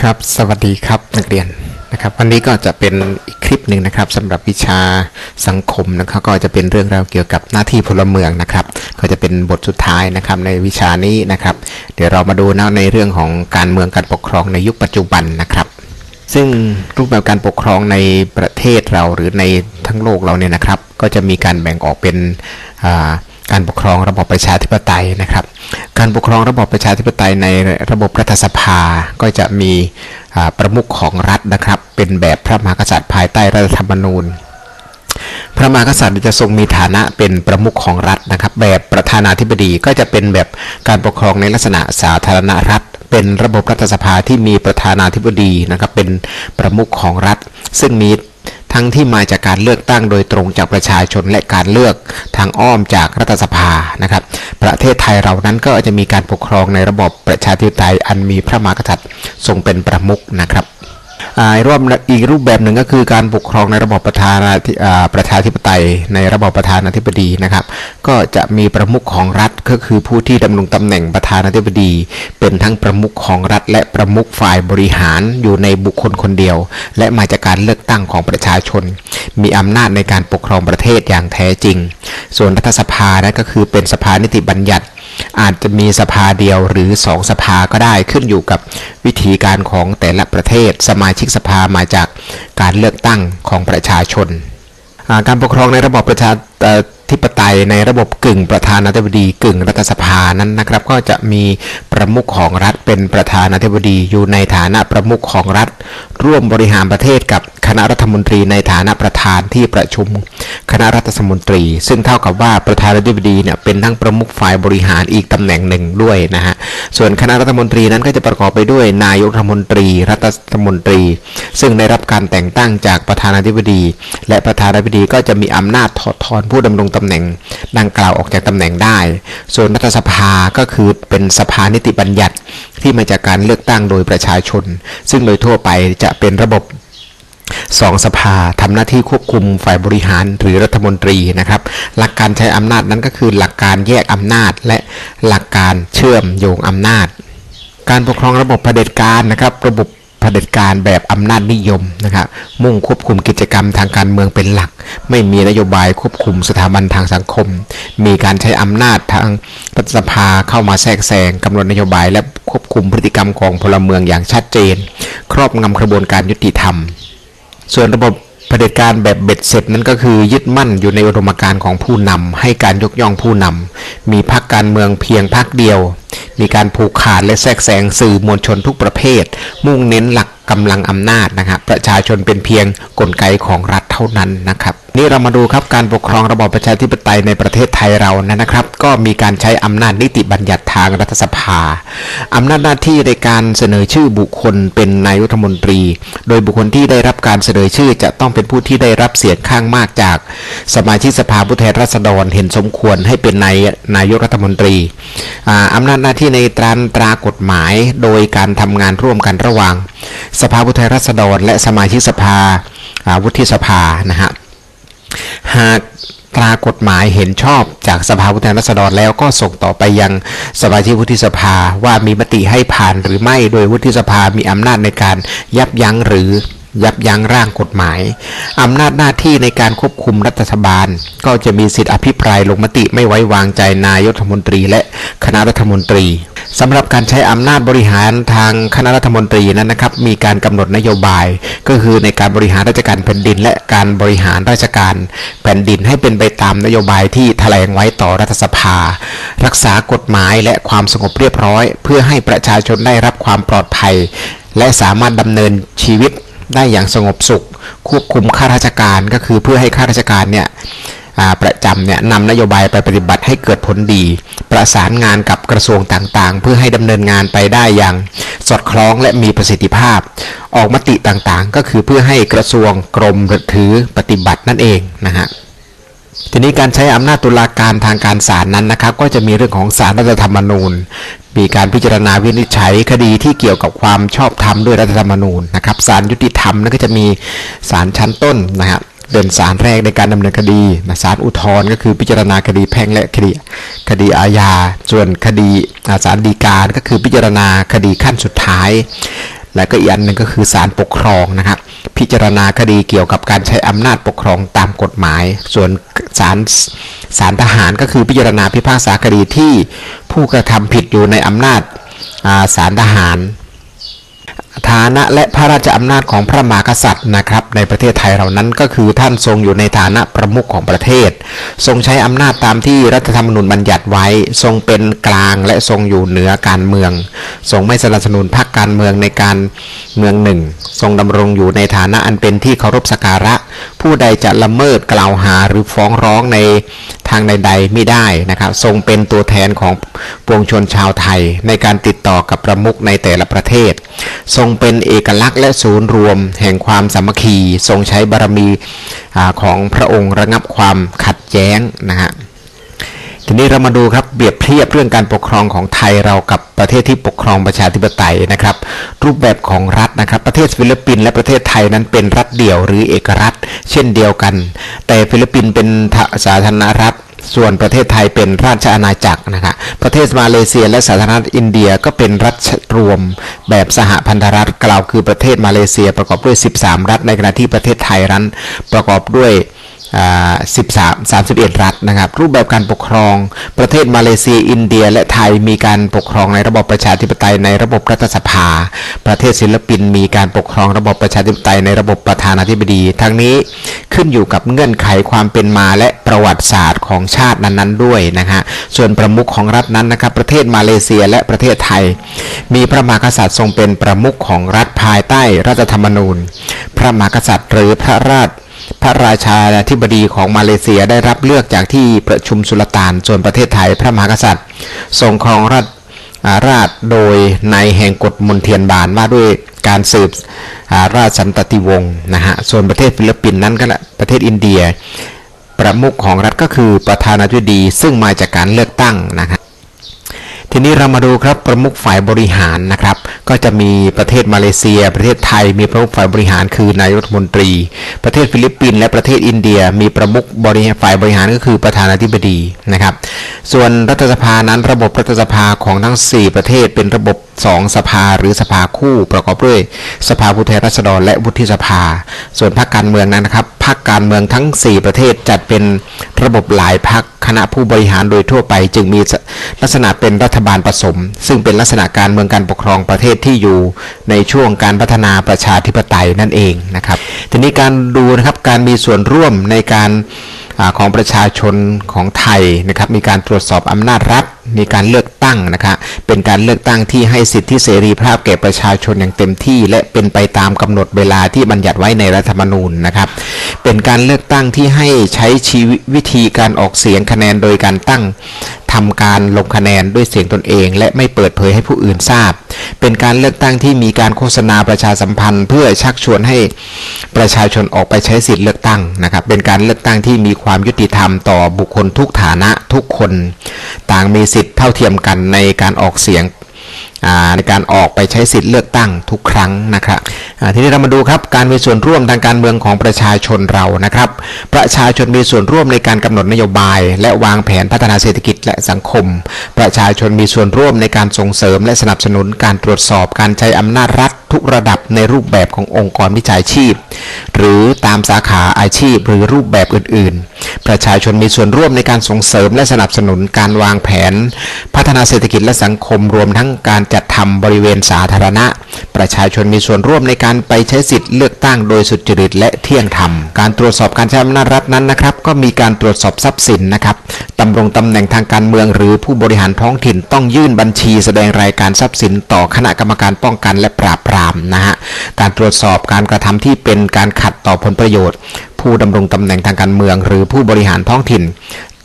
ครับ สวัสดีครับนักเรียนนะครับ วันนี้ก็จะเป็นอีกคลิปหนึ่งนะครับสำหรับวิชาสังคมนะครับ ก็จะเป็นเรื่องราวเกี่ยวกับหน้าที่พลเมืองนะครับ ก็จะเป็นบทสุดท้ายนะครับในวิชานี้นะครับ เดี๋ยวเรามาดูนะในเรื่องของการเมืองการปกครองในยุคปัจจุบันนะครับซึ่งรูปแบบการปกครองในประเทศเราหรือในทั้งโลกเราเนี่ยนะครับ ก็จะมีการแบ่งออกเป็นอ่า การปกครองระบอบประชาธิปไตยนะครับ การปกครองระบอบประชาธิปไตยในระบบรัฐสภาก็จะมีประมุขของรัฐนะครับ เป็นแบบพระมหากษัตริย์ภายใต้รัฐธรรมนูญ พระมหากษัตริย์จะทรงมีฐานะเป็นประมุขของรัฐนะครับ แบบประธานาธิบดีก็จะเป็นแบบการปกครองในลักษณะสาธารณรัฐเป็นระบบรัฐสภาที่มีประธานาธิบดีนะครับเป็นประมุขของรัฐ ซึ่งมี ทั้งที่มาจากการเลือกตั้งโดยตรงจากประชาชนและการเลือกทางอ้อมจากรัฐสภานะครับ ประเทศไทยเรานั้นก็จะมีการปกครองในระบบประชาธิปไตยอันมีพระมหากษัตริย์ทรงเป็นประมุขนะครับ รอบอีกรูปแบบหนึ่งก็คือการปกครองในระบบประธานาธิประชาธิปไตย ในระบบประธานาธิบดีนะครับ ก็จะมีประมุขของรัฐก็คือผู้ที่ดำรงตำแหน่งประธานาธิบดี เป็นทั้งประมุขของรัฐ และประมุขฝ่ายบริหารอยู่ในบุคคลคนเดียว และมาจากการเลือกตั้งของประชาชน มีอำนาจในการปกครองประเทศอย่างแท้จริง ส่วนรัฐสภานะก็คือเป็นสภานิติบัญญัติ อาจจะมีสภาเดียวหรือสองสภาก็ได้ขึ้นอยู่กับวิธีการของแต่ละประเทศ สมาชิกสภามาจากการเลือกตั้งของประชาชนาการปกครองในระบอบประชาธิปไตยในระบบกึ่งประธานาธิบดีกึ่งรัฐสภานั้นนะครับ ก็จะมีประมุขของรัฐเป็นประธานาธิบดีอยู่ในฐานะประมุขของรัฐ ร่วมบริหารประเทศกับคณะรัฐมนตรีในฐานะประธานที่ประชุมคณะรัฐมนตรี ซึ่งเท่ากับว่าประธานาธิบดีเนี่ยเป็นทั้งประมุขฝ่ายบริหารอีกตำแหน่งหนึ่งด้วยนะฮะส่วนคณะรัฐมนตรีนั้นก็จะประกอบไปด้วยนายกรัฐมนตรี รัฐมนตรี ซึ่งได้รับการแต่งตั้งจากประธานาธิบดี และประธานาธิบดีก็จะมีอำนาจถอดถอนผู้ดำรงตำแหน่งดังกล่าวออกจากตำแหน่งได้ ส่วนรัฐสภาก็คือเป็นสภานิติบัญญัติที่มาจากการเลือกตั้งโดยประชาชน ซึ่งโดยทั่วไปจะเป็นระบบสองสภาทำหน้าที่ควบคุมฝ่ายบริหารหรือรัฐมนตรีนะครับ หลักการใช้อำนาจนั้นก็คือหลักการแยกอำนาจ และหลักการเชื่อมโยงอำนาจ การปกครองระบบเผด็จการนะครับ ระบบ ผด็จการแบบอำนาจนิยมนะครับมุ่งควบคุมกิจกรรมทางการเมืองเป็นหลัก ไม่มีนโยบายควบคุมสถาบันทางสังคม มีการใช้อำนาจทางรัฐสภาเข้ามาแทรกแซงกำหนดนโยบายและควบคุมพฤติกรรมของพลเมืองอย่างชัดเจน ครอบงำกระบวนการยุติธรรม ส่วนระบบเผด็จการแบบเบ็ดเสร็จนั้นก็คือยึดมั่นอยู่ในอุดมการณ์ของผู้นำให้การยกย่องผู้นำมีพรรคการเมืองเพียงพรรคเดียว มีการผูกขาดและแทรกแซงสื่อมวลชนทุกประเภท มุ่งเน้นหลักกำลังอำนาจนะครับประชาชนเป็นเพียงกลไกของรัฐเท่านั้นนะครับนี่เรามาดูครับการปกครองระบอบประชาธิปไตยในประเทศไทยเรานะนะครับ ก็มีการใช้อำนาจนิติบัญญัติทางรัฐสภาอำนาจหน้าที่ในการเสนอชื่อบุคคลเป็นนายกรัฐมนตรี โดยบุคคลที่ได้รับการเสนอชื่อจะต้องเป็นผู้ที่ได้รับเสียงข้างมากจาก สมาชิกสภาผู้แทนราษฎรเห็นสมควรให้เป็นนายนายกรัฐมนตรีออำนาจหน้าที่ในตรานตรากฎหมาย โดยการทำงานร่วมกันระหว่าง สภาผู้แทนราษฎร และสมาชิกสภาวุฒิสภานะฮะหากตรากฎหมายเห็นชอบจากสภาผู้แทนราษฎรแล้วก็ส่งต่อไปยังสมาชิกวุฒิสภาว่ามีมติให้ผ่านหรือไม่โดยวุฒิสภามีอำนาจในการยับยั้งหรือ ยับยั้งร่างกฎหมาย อำนาจหน้าที่ในการควบคุมรัฐบาล ก็จะมีสิทธิอภิปรายลงมติไม่ไว้วางใจนายกรัฐมนตรี และคณะรัฐมนตรีสำหรับการใช้อำนาจบริหารทางคณะรัฐมนตรีนั้นนะครับ มีการกำหนดนโยบาย ก็คือในการบริหารราชการแผ่นดิน และการบริหารราชการแผ่นดินให้เป็นไปตามนโยบายที่แถลงไว้ต่อรัฐสภา รักษากฎหมายและความสงบเรียบร้อย เพื่อให้ประชาชนได้รับความปลอดภัย และสามารถดำเนินชีวิต ได้อย่างสงบสุข ควบคุมข้าราชการก็คือเพื่อให้ข้าราชการเนี่ยประจำเนี่ยนำนโยบายไปปฏิบัติให้เกิดผลดี ประสานงานกับกระทรวงต่างๆ เพื่อให้ดำเนินงานไปได้อย่างสอดคล้องและมีประสิทธิภาพ ออกมติต่างๆ ก็คือเพื่อให้กระทรวงกรมถือปฏิบัตินั่นเองนะฮะ ทีนี้การใช้อำนาจตุลาการทางการศาลนั้นนะครับ ก็จะมีเรื่องของศาลรัฐธรรมนูญ มีการพิจารณาวินิจฉัยคดีที่เกี่ยวกับความชอบธรรมด้วยรัฐธรรมนูญนะครับศาลยุติธรรมนั่นก็จะมีศาลชั้นต้นนะครับเป็นศาลแรกในการดำเนินคดีนะศาลอุทธรณ์ก็คือพิจารณาคดีแพ่งและคดีคดีอาญา ส่วนคดีอ่าศาลฎีกาก็คือพิจารณาคดีขั้นสุดท้าย และก็อีกอันหนึ่งก็คือศาลปกครองนะครับ พิจารณาคดีเกี่ยวกับการใช้อำนาจปกครองตามกฎหมาย ส่วนศาลศาลทหารก็คือพิจารณาพิพากษาคดีที่ผู้กระทำผิดอยู่ในอำนาจศาลทหาร ฐานะและพระราชอำนาจของพระมหากษัตริย์นะครับ ในประเทศไทยเรานั้นก็คือท่านทรงอยู่ในฐานะประมุขของประเทศ ทรงใช้อำนาจตามที่รัฐธรรมนูญบัญญัติไว้ ทรงเป็นกลางและทรงอยู่เหนือการเมือง ทรงไม่สนับสนุนพรรคการเมืองในการเมืองหนึ่ง ทรงดำรงอยู่ในฐานะอันเป็นที่เคารพสักการะ ผู้ใดจะละเมิดกล่าวหาหรือฟ้องร้องในางใด ๆ ไม่ได้นะครับ ทรงเป็นตัวแทนของปวงชนชาวไทย ในการติดต่อกับประมุขในแต่ละประเทศ ทรงเป็นเอกลักษณ์และศูนย์รวม แห่งความสามัคคี ทรงใช้บารมีอของพระองค์ระงับความขัดแย้งนะฮะ ทีนี้เรามาดูครับเปรียบเทียบเรื่องการปกครองของไทยเรากับประเทศที่ปกครองประชาธิปไตยนะครับ รูปแบบของรัฐนะครับ ประเทศฟิลิปปินส์และประเทศไทยนั้นเป็นรัฐเดี่ยวหรือเอกรัฐ เช่นเดียวกัน แต่ฟิลิปปินส์เป็นสาธารณรัฐส่วนประเทศไทยเป็นราชอาณาจักรนะครับประเทศมาเลเซียและสาธารณรัฐอินเดียก็เป็นรัฐรวมแบบสหพันธรัฐกล่าวคือประเทศมาเลเซียประกอบด้วย 13 รัฐในขณะที่ประเทศไทยนั้นประกอบด้วย 13 31 รัฐนะครับ รูปแบบการปกครองประเทศมาเลเซีย อินเดีย และไทยมีการปกครองในระบบประชาธิปไตยในระบบรัฐสภา ประเทศศิลปินมีการปกครองระบบประชาธิปไตยในระบบประธานาธิบดี ทั้งนี้ขึ้นอยู่กับเงื่อนไขความเป็นมาและประวัติศาสตร์ของชาตินั้นๆด้วยนะฮะส่วนประมุขของรัฐนั้นนะครับ ประเทศมาเลเซียและประเทศไทย มีพระมหากษัตริย์ทรงเป็นประมุขของรัฐภายใต้รัฐธรรมนูญ พระมหากษัตริย์หรือพระราช พระราชาธิบดีของมาเลเซียได้รับเลือกจากที่ประชุมสุลต่านส่วนประเทศไทยพระมหากษัตริย์ ทรงครองราชราชโดยในแห่งกฎมนเทียนบานว่าด้วยการสืบราชสันตติวงศ์นะฮะส่วนประเทศฟิลิปปินส์นั้นก็และประเทศอินเดีย ประมุขของรัฐก็คือประธานาธิบดีซึ่งมาจากการเลือกตั้งนะครับ ทีนี้เรามาดูครับประมุขฝ่ายบริหารนะครับ ก็จะมีประเทศมาเลเซีย ประเทศไทย มีประมุขฝ่ายบริหารคือนายรัฐมนตรี ประเทศฟิลิปปินส์และประเทศอินเดีย มีประมุขบริหารฝ่ายบริหารก็คือประธานาธิบดีนะครับ ส่วนรัฐสภานั้นระบบรัฐสภาของทั้ง 4 ประเทศเป็นระบบ 2 สภาหรือสภาคู่ประกอบด้วย สภาผู้แทนราษฎรและวุฒิสภา ส่วนพรรคการเมืองนั้นนะครับ พรรคการเมืองทั้ง 4 ประเทศจัดเป็นระบบหลายพรรคคณะผู้บริหารโดยทั่วไป จึงมีลักษณะเป็นรัฐบาลผสม ซึ่งเป็นลักษณะการเมืองการปกครองประเทศที่อยู่ในช่วงการพัฒนาประชาธิปไตยนั่นเองนะครับ ทีนี้การดูนะครับการมีส่วนร่วมในการอของประชาชนของไทยนะครับมีการตรวจสอบอำนาจรัฐ มีการเลือกตั้งนะครับเป็นการเลือกตั้งที่ให้สิทธิเสรีภาพแก่ประชาชนอย่างเต็มที่ และเป็นไปตามกำหนดเวลาที่บัญญัติไว้ในรัฐธรรมนูญนะครับ เป็นการเลือกตั้งที่ให้ใช้ชีวิตวิธีการออกเสียงคะแนนโดยการตั้งทำการลงคะแนนด้วยเสียงตนเอง และไม่เปิดเผยให้ผู้อื่นทราบ เป็นการเลือกตั้งที่มีการโฆษณาประชาสัมพันธ์ เพื่อชักชวนให้ประชาชนออกไปใช้สิทธิ์เลือกตั้งนะครับ เป็นการเลือกตั้งที่มีความยุติธรรมต่อบุคคลทุกฐานะทุกคน ต่างมีสิทธิ์เท่าเทียมกันในการออกเสียง ในการออกไปใช้สิทธิ์เลือกตั้งทุกครั้งนะครับทีนี้เรามาดูครับการมีส่วนร่วมทางการเมืองของประชาชนเรานะครับ ประชาชนมีส่วนร่วมในการกำหนดนโยบาย และวางแผนพัฒนาเศรษฐกิจและสังคม ประชาชนมีส่วนร่วมในการส่งเสริม และสนับสนุนการตรวจสอบการใช้อำนาจรัฐทุกระดับในรูปแบบขององค์กรวิชาชีพ หรือตามสาขาอาชีพหรือรูปแบบอื่น ๆ ประชาชนมีส่วนร่วมในการส่งเสริม และสนับสนุนการวางแผน พัฒนาเศรษฐกิจและสังคมรวมทั้งการจัดทำบริเวณสาธารณะ ประชาชนมีส่วนร่วมในการไปใช้สิทธิ์เลือกตั้งโดยสุจริตและเที่ยงธรรม การตรวจสอบการใช้อำนาจรัฐนั้นนะครับก็มีการตรวจสอบทรัพย์สินนะครับดำรงตำแหน่งทางการเมืองหรือผู้บริหารท้องถิ่นต้องยื่นบัญชี แสดงรายการทรัพย์สิน ต่อคณะกรรมการป้องกันและปราบปรามนะฮะการตรวจสอบการกระทำที่เป็นการขัดต่อผลประโยชน์ ผู้ดำรงตำแหน่งทางการเมือง หรือผู้บริหารท้องถิ่น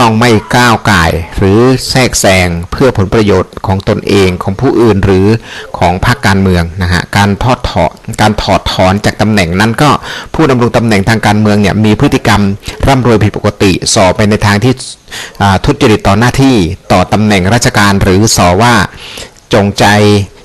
ต้องไม่ก้าวไก่หรือแทรกแซงเพื่อผลประโยชน์ของตนเองของผู้อื่นหรือของพรรคการเมืองนะฮะการทอดถอนการถอดถอนจากตำแหน่งนั้นก็ผู้ดำรงตำแหน่งทางการเมืองเนี่ยมีพฤติกรรมร่ำรวยผิดปกติสอบไปในทางที่ทุจริตต่อหน้าที่ต่อตำแหน่งราชการหรือสอว่าจงใจ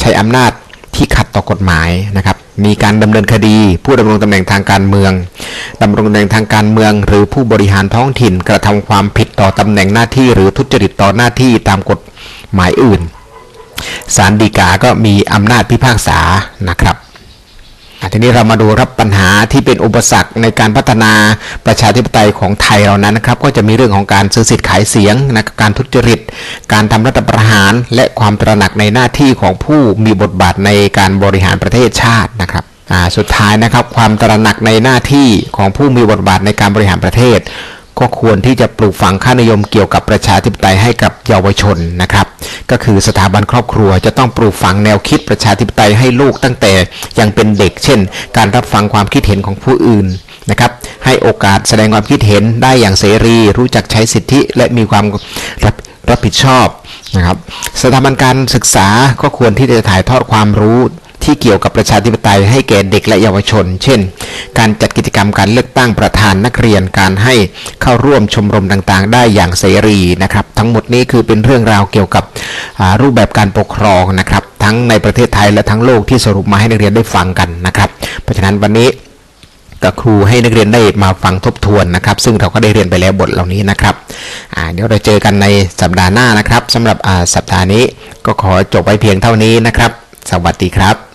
ใช้อำนาจที่ขัดต่อกฎหมายนะครับ มีการดำเนินคดี ผู้ดำรงตำแหน่งทางการเมืองดำรงตำแหน่งทางการเมือง หรือผู้บริหารท้องถิ่นกระทำความผิดต่อตำแหน่งหน้าที่หรือทุจริตต่อหน้าที่ตามกฎหมายอื่นศาลฎีกาก็มีอำนาจพิพากษานะครับ ทีนี้เรามาดูรับปัญหาที่เป็นอุปสรรคในการพัฒนาประชาธิปไตยของไทยเรานั้นนะครับ ก็จะมีเรื่องของการซื้อสิทธิ์ขายเสียงนะการทุจริต การทำรัฐประหาร และความตระหนักในหน้าที่ของผู้มีบทบาทในการบริหารประเทศชาตินะครับสุดท้ายนะครับความตระหนักในหน้าที่ของผู้มีบทบาทในการบริหารประเทศ ก็ควรที่จะปลูกฝังค่านิยมเกี่ยวกับประชาธิปไตยให้กับเยาวชนนะครับ ก็คือสถาบันครอบครัวจะต้องปลูกฝังแนวคิดประชาธิปไตยให้ลูกตั้งแต่ยังเป็นเด็ก เช่น การรับฟังความคิดเห็นของผู้อื่นนะครับ ให้โอกาสแสดงความคิดเห็นได้อย่างเสรี รู้จักใช้สิทธิและมีความรับรับผิดชอบนะครับสถาบันการศึกษาก็ควรที่จะถ่ายทอดความรู้ ที่เกี่ยวกับประชาธิปไตยให้แก่เด็กและเยาวชน เช่น การจัดกิจกรรมการเลือกตั้งประธานนักเรียนการให้เข้าร่วมชมรมต่างๆ ได้อย่างเสรีนะครับ ทั้งหมดนี้คือเป็นเรื่องราวเกี่ยวกับรูปแบบการปกครองนะครับ ทั้งในประเทศไทยและทั้งโลกที่สรุปมาให้นักเรียนได้ฟังกันนะครับ เพราะฉะนั้นวันนี้กับครูให้นักเรียนได้มาฟังทบทวนนะครับ ซึ่งเราก็ได้เรียนไปแล้วบทเหล่านี้นะครับเดี๋ยวเราเจอกันในสัปดาห์หน้านะครับสำหรับสัปดาห์นี้ก็ขอจบไว้เพียงเท่านี้นะครับ สวัสดีครับ